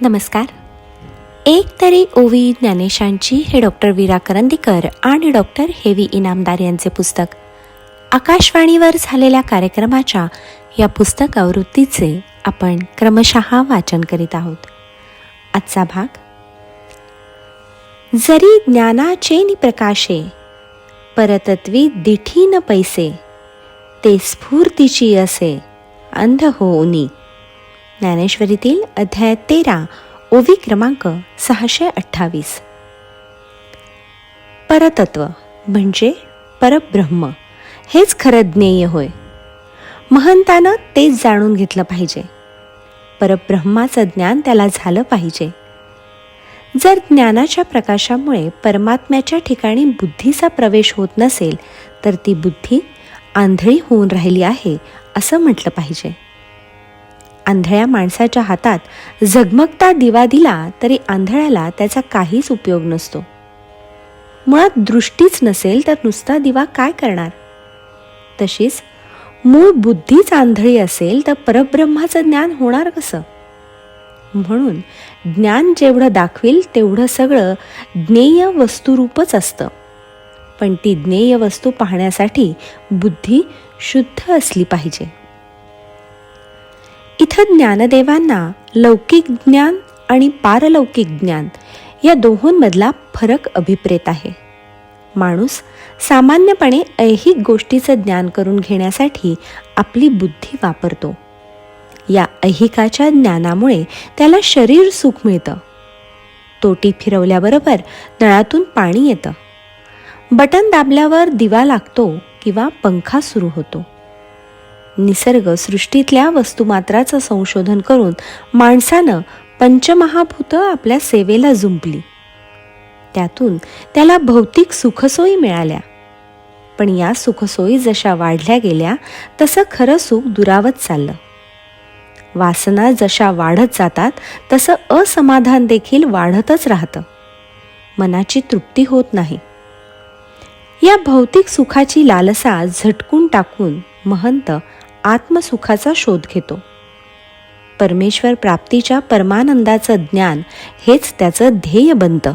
नमस्कार. एक तरी ओवी ज्ञानेशांची हे डॉक्टर वीरा करंदीकर आणि डॉक्टर हेवी इनामदार यांचे पुस्तक आकाशवाणीवर झालेल्या कार्यक्रमाच्या या पुस्तक आवृत्तीचे आपण क्रमशः वाचन करीत आहोत. आजचा भाग जरी ज्ञानाचे नि प्रकाशे परतत्वी दिठी न पैसे ते स्फूर्तीची असे अंध होऊनी ज्ञानेश्वरीतील अध्याय तेरा ओवी क्रमांक सहाशे अठ्ठावीस. परतत्व म्हणजे परब्रह्म. हेच खरं ज्ञेय होय. महंतानं तेच जाणून घेतलं पाहिजे. परब्रह्माचं ज्ञान त्याला झालं पाहिजे. जर ज्ञानाच्या प्रकाशामुळे परमात्म्याच्या ठिकाणी बुद्धीचा प्रवेश होत नसेल तर ती बुद्धी आंधळी होऊन राहिली आहे असं म्हटलं पाहिजे. आंधळ्या माणसाच्या हातात झगमगता दिवा दिला तरी आंधळ्याला त्याचा काहीच उपयोग नसतो. मुळात दृष्टीच नसेल तर नुसता दिवा काय करणार? तशीच मूळ बुद्धीच आंधळी असेल तर परब्रह्माचं ज्ञान होणार कसं? म्हणून ज्ञान जेवढं दाखवील तेवढं सगळं ज्ञेय वस्तुरूपच असतं. पण ती ज्ञेय वस्तू पाहण्यासाठी बुद्धी शुद्ध असली पाहिजे. इथं ज्ञानदेवांना लौकिक ज्ञान आणि पारलौकिक ज्ञान या दोहोंमधला फरक अभिप्रेत आहे. माणूस सामान्यपणे ऐहिक गोष्टीचं ज्ञान करून घेण्यासाठी आपली बुद्धी वापरतो. या ऐहिकाच्या ज्ञानामुळे त्याला शरीर सुख मिळतं. तोटी फिरवल्याबरोबर नळातून पाणी येतं. बटन दाबल्यावर दिवा लागतो किंवा पंखा सुरू होतो. निसर्ग सृष्टीतल्या वस्तुमात्राचं संशोधन करून माणसानं पंचमहाभूतं आपल्या सेवेला जुंपली. त्यातून त्याला भौतिक सुखसोयी मिळाल्या. पण या सुखसोयी जशा वाढल्या गेल्या तसं खरं सुख दुरावत चाललं. वासना जशा वाढत जातात तसं असमाधान देखील वाढतच राहतं. मनाची तृप्ती होत नाही. या भौतिक सुखाची लालसा झटकून टाकून महंत आत्मसुखाचा शोध घेतो. परमेश्वर प्राप्तीच्या परमानंदाचं ज्ञान हेच त्याचं ध्येय बनतं.